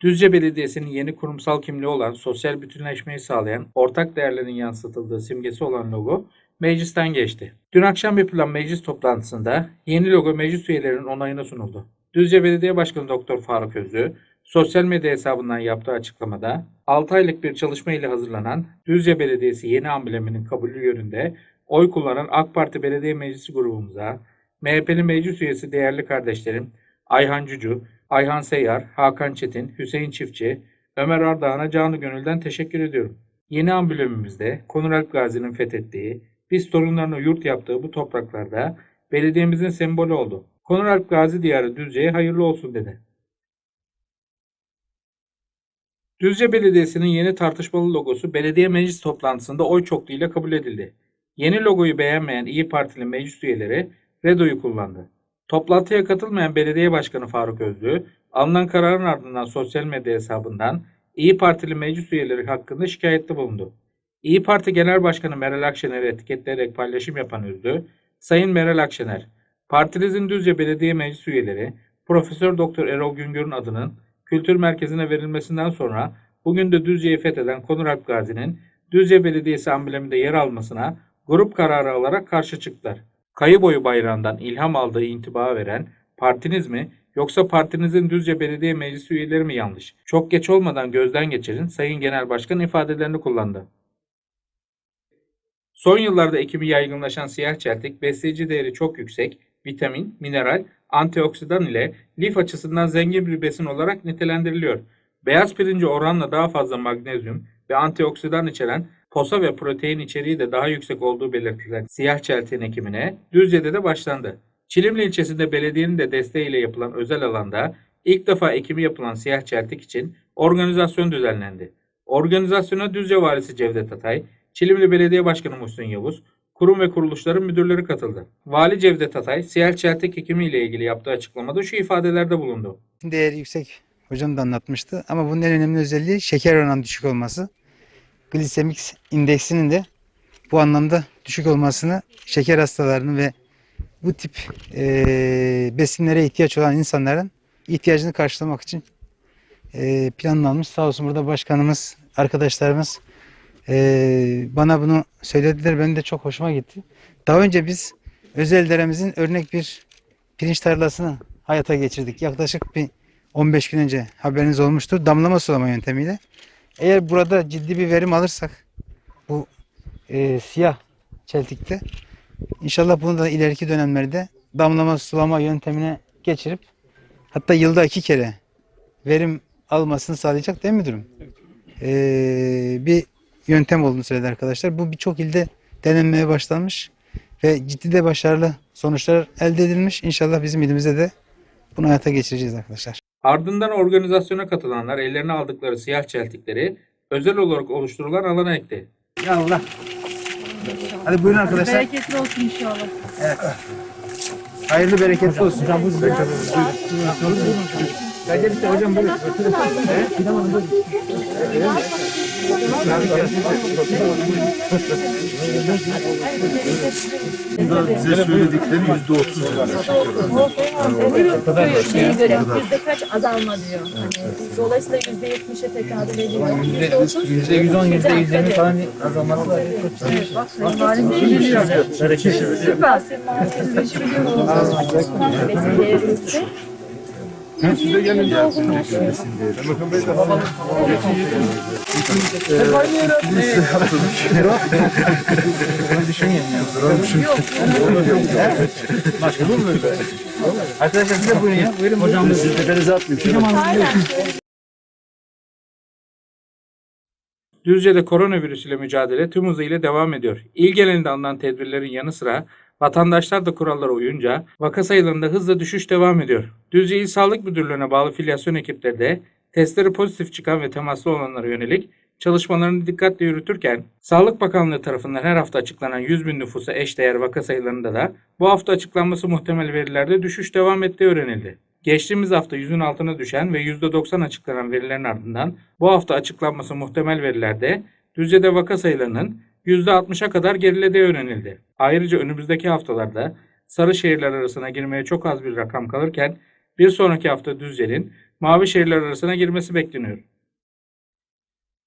Düzce Belediyesi'nin yeni kurumsal kimliği olan sosyal bütünleşmeyi sağlayan ortak değerlerin yansıtıldığı simgesi olan logo meclisten geçti. Dün akşam yapılan meclis toplantısında yeni logo meclis üyelerinin onayına sunuldu. Düzce Belediye Başkanı Doktor Faruk Özlü, sosyal medya hesabından yaptığı açıklamada 6 aylık bir çalışma ile hazırlanan Düzce Belediyesi yeni ambleminin kabulü yönünde oy kullanan AK Parti Belediye Meclisi grubumuza, MHP'li meclis üyesi değerli kardeşlerim Ayhan Cucu, Ayhan Seyyar, Hakan Çetin, Hüseyin Çiftçi, Ömer Ardahan'a canı gönülden teşekkür ediyorum. Yeni amblemimizde Konur Alp Gazi'nin fethettiği, biz torunlarına yurt yaptığı bu topraklarda belediyemizin sembolü oldu. Konur Alp Gazi diyarı Düzce'ye hayırlı olsun dedi. Düzce Belediyesi'nin yeni tartışmalı logosu belediye meclis toplantısında oy çokluğuyla kabul edildi. Yeni logoyu beğenmeyen İyi Partili meclis üyeleri Redo'yu kullandı. Toplantıya katılmayan belediye başkanı Faruk Özlü, alınan kararın ardından sosyal medya hesabından İyi Partili meclis üyeleri hakkında şikayette bulundu. İyi Parti Genel Başkanı Meral Akşener'i etiketleyerek paylaşım yapan Özlü, Sayın Meral Akşener, partinizin Düzce Belediye Meclis üyeleri Profesör Doktor Erol Güngör'ün adının kültür merkezine verilmesinden sonra bugün de Düzce'yi fetheden Konur Gazi'nin Düzce Belediyesi ambleminde yer almasına grup kararı alarak karşı çıktılar. Kayı boyu bayrağından ilham aldığı intiba veren partiniz mi yoksa partinizin Düzce Belediye Meclisi üyeleri mi yanlış? Çok geç olmadan gözden geçirin Sayın Genel Başkan ifadelerini kullandı. Son yıllarda ekimi yaygınlaşan siyah çeltik besleyici değeri çok yüksek, vitamin, mineral, antioksidan ile lif açısından zengin bir besin olarak nitelendiriliyor. Beyaz pirinci oranla daha fazla magnezyum ve antioksidan içeren posa ve protein içeriği de daha yüksek olduğu belirtilen siyah çeltiğin ekimine Düzce'de de başlandı. Çilimli ilçesinde belediyenin de desteğiyle yapılan özel alanda ilk defa ekimi yapılan siyah çeltik için organizasyon düzenlendi. Organizasyona Düzce Valisi Cevdet Atay, Çilimli Belediye Başkanı Muhsin Yavuz, kurum ve kuruluşların müdürleri katıldı. Vali Cevdet Atay, siyah çeltik ekimi ile ilgili yaptığı açıklamada şu ifadelerde bulundu. değeri yüksek hocam da anlatmıştı. Ama bunun en önemli özelliği şeker oranı düşük olması. Glisemik indeksinin de bu anlamda düşük olmasını şeker hastalarının ve bu tip eee, besinlere ihtiyaç olan insanların ihtiyacını karşılamak için eee, planlanmış. Sağ olsun burada başkanımız, arkadaşlarımız eee, bana bunu söylediler. Benim de çok hoşuma gitti. Daha önce biz özel deremizin örnek bir pirinç tarlasını hayata geçirdik. Yaklaşık bir 15 gün önce haberiniz olmuştur. Damlama sulama yöntemiyle. Eğer burada ciddi bir verim alırsak bu e, siyah çeltikte inşallah bunu da ileriki dönemlerde damlama sulama yöntemine geçirip hatta yılda iki kere verim almasını sağlayacak değil mi müdürüm? E, bir yöntem olduğunu söyledi arkadaşlar. Bu birçok ilde denenmeye başlanmış ve ciddi de başarılı sonuçlar elde edilmiş. İnşallah bizim ilimizde de bunu hayata geçireceğiz arkadaşlar. Ardından organizasyona katılanlar ellerine aldıkları siyah çeltikleri özel olarak oluşturulan alana ekti. Ya Allah. Hadi buyurun arkadaşlar. Bereketli olsun inşallah. Hayırlı bereketli olsun. Hocam buyurun. Buyurun. Gel işte hocam buyurun. Bize söyledikleri yüzde otuz Evet, şeye göre yüzde kaç azalma diyor. Hani, dolayısıyla yüzde yetmişe tekabül ediyor. Yüzde otuz. Yüzde yüz on, yüzde yüz yirmi falan azalması var. Evet, bak Sayın Valim de biliyor. Süper. Siz de işi biliyorsunuz. Besin değeri yüksek. Size gelin ya. Arkadaşlar siz de buyurun ya. Buyurun. Hocam Siz tepenize atmayın. Düzce'de koronavirüs ile mücadele tüm hızıyla devam ediyor. İl genelinde alınan tedbirlerin yanı sıra vatandaşlar da kurallara uyunca vaka sayılarında hızla düşüş devam ediyor. Düzce İl Sağlık Müdürlüğü'ne bağlı filyasyon ekipleri de testleri pozitif çıkan ve temaslı olanlara yönelik çalışmalarını dikkatle yürütürken Sağlık Bakanlığı tarafından her hafta açıklanan 100 bin nüfusa eşdeğer vaka sayılarında da bu hafta açıklanması muhtemel verilerde düşüş devam ettiği öğrenildi. Geçtiğimiz hafta yüzün altına düşen ve %90 açıklanan verilerin ardından bu hafta açıklanması muhtemel verilerde Düzce'de vaka sayılarının %60'a kadar gerilediği öğrenildi. Ayrıca önümüzdeki haftalarda sarı şehirler arasına girmeye çok az bir rakam kalırken bir sonraki hafta Düzce'nin mavi şehirler arasına girmesi bekleniyor.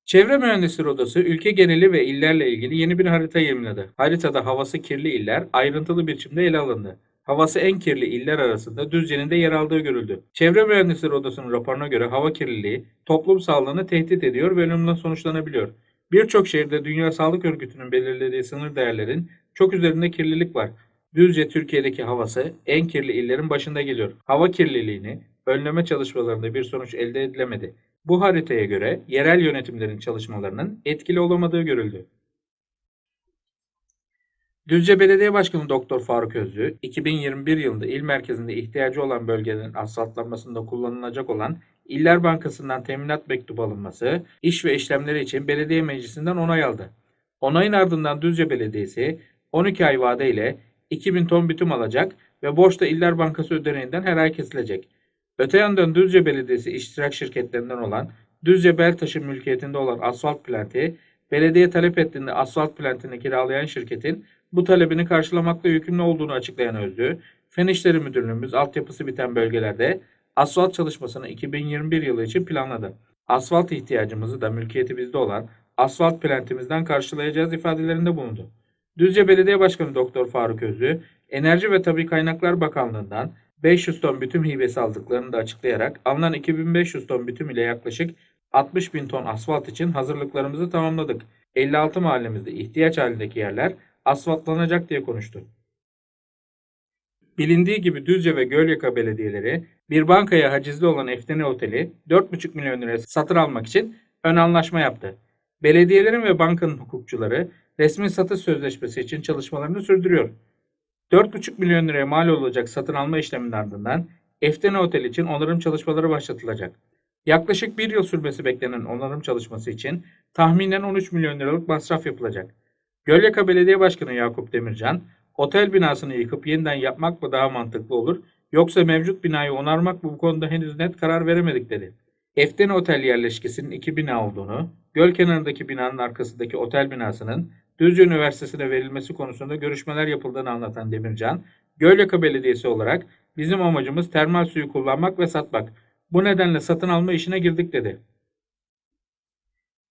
Çevre Mühendisleri Odası ülke geneli ve illerle ilgili yeni bir harita yayımladı. Haritada havası kirli iller ayrıntılı biçimde ele alındı. Havası en kirli iller arasında Düzce'nin de yer aldığı görüldü. Çevre Mühendisleri Odası'nın raporuna göre hava kirliliği toplum sağlığını tehdit ediyor ve ölümle sonuçlanabiliyor. Birçok şehirde Dünya Sağlık Örgütü'nün belirlediği sınır değerlerin çok üzerinde kirlilik var. Düzce Türkiye'deki havası en kirli illerin başında geliyor. Hava kirliliğini önleme çalışmalarında bir sonuç elde edilemedi. Bu haritaya göre yerel yönetimlerin çalışmalarının etkili olamadığı görüldü. Düzce Belediye Başkanı Doktor Faruk Özlü, 2021 yılında il merkezinde ihtiyacı olan bölgelerin asfaltlanmasında kullanılacak olan İller Bankası'ndan teminat mektubu alınması, iş ve işlemleri için belediye meclisinden onay aldı. Onayın ardından Düzce Belediyesi 12 ay vadeyle 2000 ton bitum alacak ve borç da İller Bankası ödeneğinden her ay kesilecek. Öte yandan Düzce Belediyesi iştirak şirketlerinden olan Düzce Beltaş'ın mülkiyetinde olan asfalt planti, belediye talep ettiğinde asfalt plantini kiralayan şirketin bu talebini karşılamakla yükümlü olduğunu açıklayan Özlü, Fen İşleri Müdürlüğümüz altyapısı biten bölgelerde asfalt çalışmasını 2021 yılı için planladı. Asfalt ihtiyacımızı da mülkiyeti bizde olan asfalt plantimizden karşılayacağız ifadelerinde bulundu. Düzce Belediye Başkanı Doktor Faruk Özlü, Enerji ve Tabi Kaynaklar Bakanlığı'ndan 500 ton bütüm hibesi aldıklarını da açıklayarak alınan 2500 ton bütüm ile yaklaşık 60 bin ton asfalt için hazırlıklarımızı tamamladık. 56 mahallemizde ihtiyaç halindeki yerler asfaltlanacak diye konuştu. Bilindiği gibi Düzce ve Gölyaka belediyeleri bir bankaya hacizli olan Eftene Oteli 4,5 milyon liraya satın almak için ön anlaşma yaptı. Belediyelerin ve bankanın hukukçuları resmi satış sözleşmesi için çalışmalarını sürdürüyor. 4,5 milyon liraya mal olacak satın alma işleminin ardından Eftene Otel için onarım çalışmaları başlatılacak. Yaklaşık bir yıl sürmesi beklenen onarım çalışması için tahminen 13 milyon liralık masraf yapılacak. Gölyaka Belediye Başkanı Yakup Demircan, otel binasını yıkıp yeniden yapmak mı daha mantıklı olur yoksa mevcut binayı onarmak mı bu konuda henüz net karar veremedik dedi. Eftene Otel yerleşkesinin iki bina olduğunu, göl kenarındaki binanın arkasındaki otel binasının Düzce Üniversitesi'ne verilmesi konusunda görüşmeler yapıldığını anlatan Demircan, Gölyaka Belediyesi olarak bizim amacımız termal suyu kullanmak ve satmak. Bu nedenle satın alma işine girdik dedi.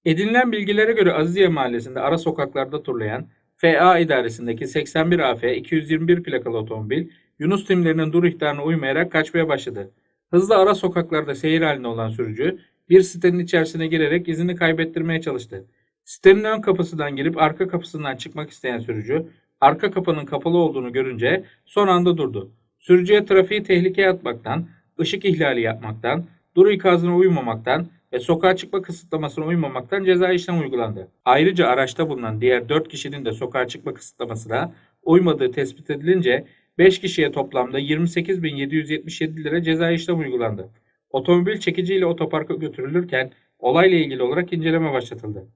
Edinilen bilgilere göre Aziziye Mahallesi'nde ara sokaklarda turlayan FA idaresindeki 81 AF 221 plakalı otomobil Yunus timlerinin dur ihtarına uymayarak kaçmaya başladı. Hızlı ara sokaklarda seyir halinde olan sürücü bir sitenin içerisine girerek izini kaybettirmeye çalıştı. Sitenin ön kapısından girip arka kapısından çıkmak isteyen sürücü arka kapının kapalı olduğunu görünce son anda durdu. Sürücüye trafiği tehlikeye atmaktan, ışık ihlali yapmaktan, dur ikazına uymamaktan ve sokağa çıkma kısıtlamasına uymamaktan ceza işlem uygulandı. Ayrıca araçta bulunan diğer 4 kişinin de sokağa çıkma kısıtlamasına uymadığı tespit edilince 5 kişiye toplamda 28.777 lira ceza işlem uygulandı. Otomobil çekiciyle otoparka götürülürken olayla ilgili olarak inceleme başlatıldı.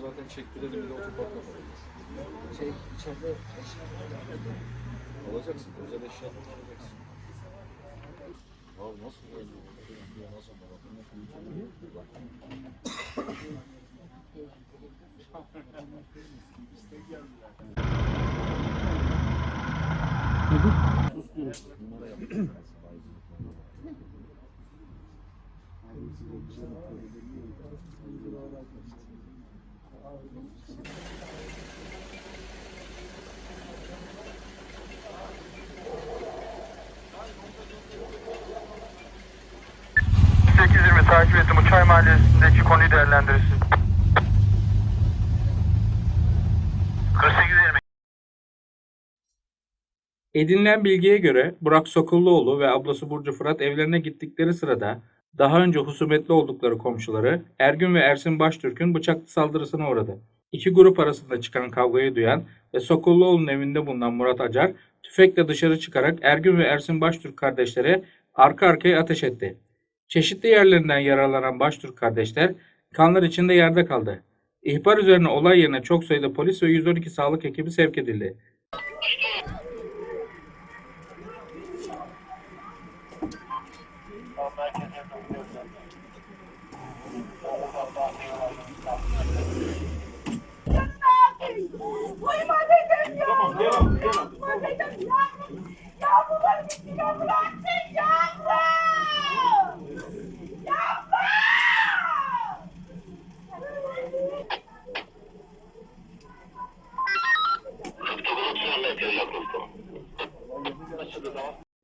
Zaten çektirelim bir de otopark yapalım. Şey içeride alacaksın. Özel eşya. Abi nasıl geldi? Nasıl ...820 takip ettim. Uçay Mahallesi'ndeki konuyu değerlendirirsin. 4820 Edinilen bilgiye göre Burak Sokulluoğlu ve ablası Burcu Fırat evlerine gittikleri sırada daha önce husumetli oldukları komşuları Ergün ve Ersin Baştürk'ün bıçaklı saldırısına uğradı. İki grup arasında çıkan kavgayı duyan ve Sokulluoğlu'nun evinde bulunan Murat Acar tüfekle dışarı çıkarak Ergün ve Ersin Baştürk kardeşlere arka arkaya ateş etti. Çeşitli yerlerinden yaralanan Baştürk kardeşler kanlar içinde yerde kaldı. İhbar üzerine olay yerine çok sayıda polis ve 112 sağlık ekibi sevk edildi. Tamam devam devam.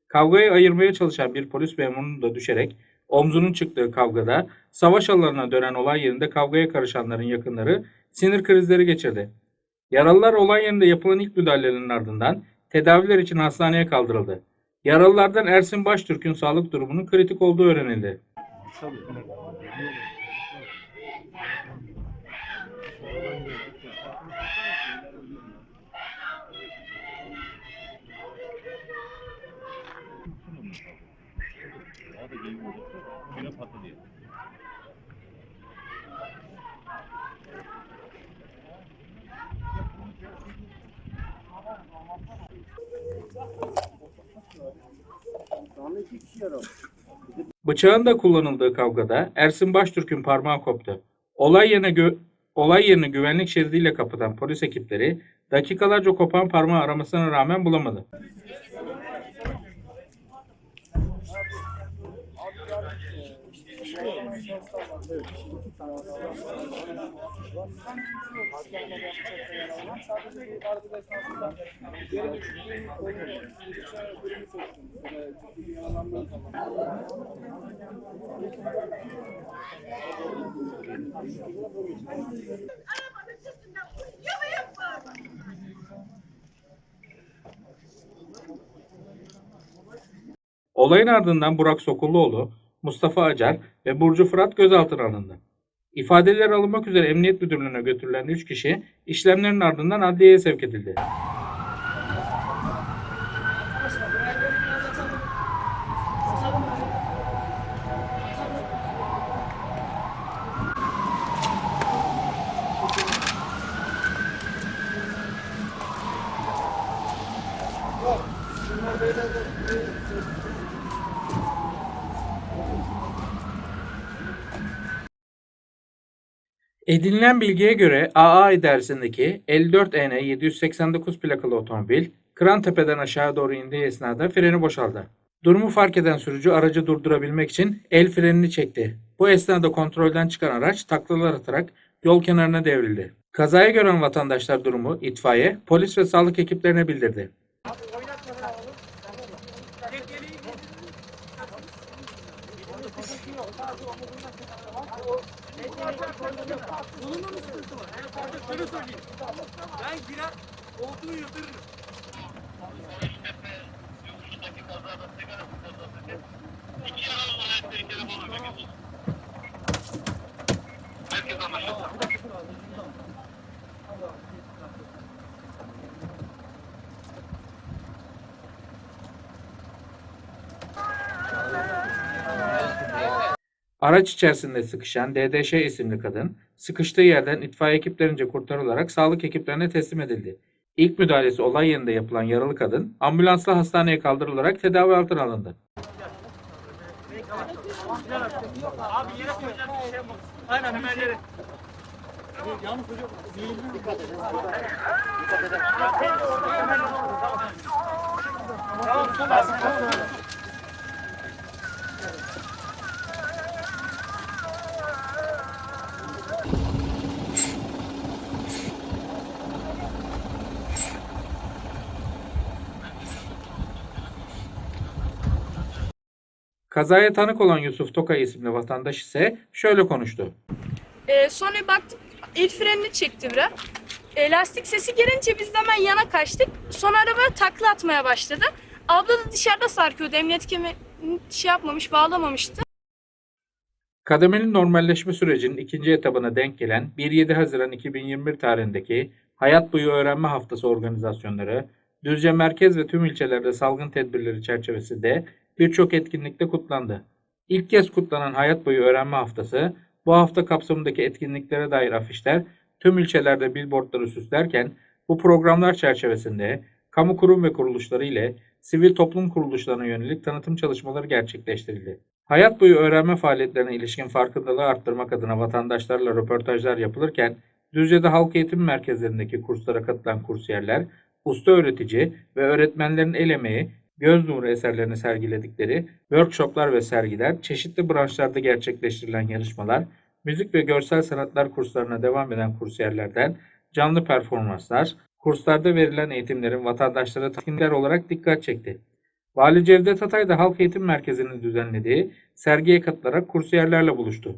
Kavgayı ayırmaya çalışan bir polis memurunun da düşerek omzunun çıktığı kavgada savaş alanına dönen olay yerinde kavgaya karışanların yakınları sinir krizleri geçirdi. Yaralılar olay yerinde yapılan ilk müdahalenin ardından tedaviler için hastaneye kaldırıldı. Yaralılardan Ersin Baştürk'ün sağlık durumunun kritik olduğu öğrenildi. Bıçağın da kullanıldığı kavgada Ersin Baştürk'ün parmağı koptu. Olay yerine gö- olay yerini güvenlik şeridiyle kapatan polis ekipleri dakikalarca kopan parmağı aramasına rağmen bulamadı. Olayın ardından Burak Sokulluoğlu, Mustafa Acar ve Burcu Fırat gözaltına alındı. İfadeler alınmak üzere Emniyet Müdürlüğü'ne götürülen 3 kişi işlemlerin ardından adliyeye sevk edildi. Edinilen bilgiye göre AA idaresindeki 54EN 789 plakalı otomobil Kırantepe'den aşağı doğru indiği esnada freni boşaldı. Durumu fark eden sürücü aracı durdurabilmek için el frenini çekti. Bu esnada kontrolden çıkan araç taklalar atarak yol kenarına devrildi. Kazayı gören vatandaşlar durumu itfaiye, polis ve sağlık ekiplerine bildirdi. Ben girer, olduğu yatırırım. Araç içerisinde sıkışan DDŞ isimli kadın sıkıştığı yerden itfaiye ekiplerince kurtarılarak sağlık ekiplerine teslim edildi. İlk müdahalesi olay yerinde yapılan yaralı kadın ambulansla hastaneye kaldırılarak tedavi altına alındı. Abi Kazaya tanık olan Yusuf Tokay isimli vatandaş ise şöyle konuştu. Ee, sonra baktık el frenini çekti biraz. E, lastik sesi gelince biz de hemen yana kaçtık. Sonra araba takla atmaya başladı. Abla da dışarıda sarkıyordu. Emniyet kemerini şey yapmamış, bağlamamıştı. Kademeli normalleşme sürecinin ikinci etabına denk gelen 1-7 Haziran 2021 tarihindeki Hayat Boyu Öğrenme Haftası organizasyonları, Düzce merkez ve tüm ilçelerde salgın tedbirleri çerçevesinde birçok etkinlikte kutlandı. İlk kez kutlanan Hayat Boyu Öğrenme Haftası, bu hafta kapsamındaki etkinliklere dair afişler tüm ilçelerde billboardları süslerken, bu programlar çerçevesinde kamu kurum ve kuruluşları ile sivil toplum kuruluşlarına yönelik tanıtım çalışmaları gerçekleştirildi. Hayat boyu öğrenme faaliyetlerine ilişkin farkındalığı arttırmak adına vatandaşlarla röportajlar yapılırken, Düzce'de halk eğitim merkezlerindeki kurslara katılan kursiyerler, usta öğretici ve öğretmenlerin el emeği, göz nuru eserlerini sergiledikleri workshoplar ve sergiler, çeşitli branşlarda gerçekleştirilen yarışmalar, müzik ve görsel sanatlar kurslarına devam eden kursiyerlerden canlı performanslar, kurslarda verilen eğitimlerin vatandaşlara tatminler olarak dikkat çekti. Vali Cevdet Atay da Halk Eğitim Merkezi'nin düzenlediği sergiye katılarak kursiyerlerle buluştu.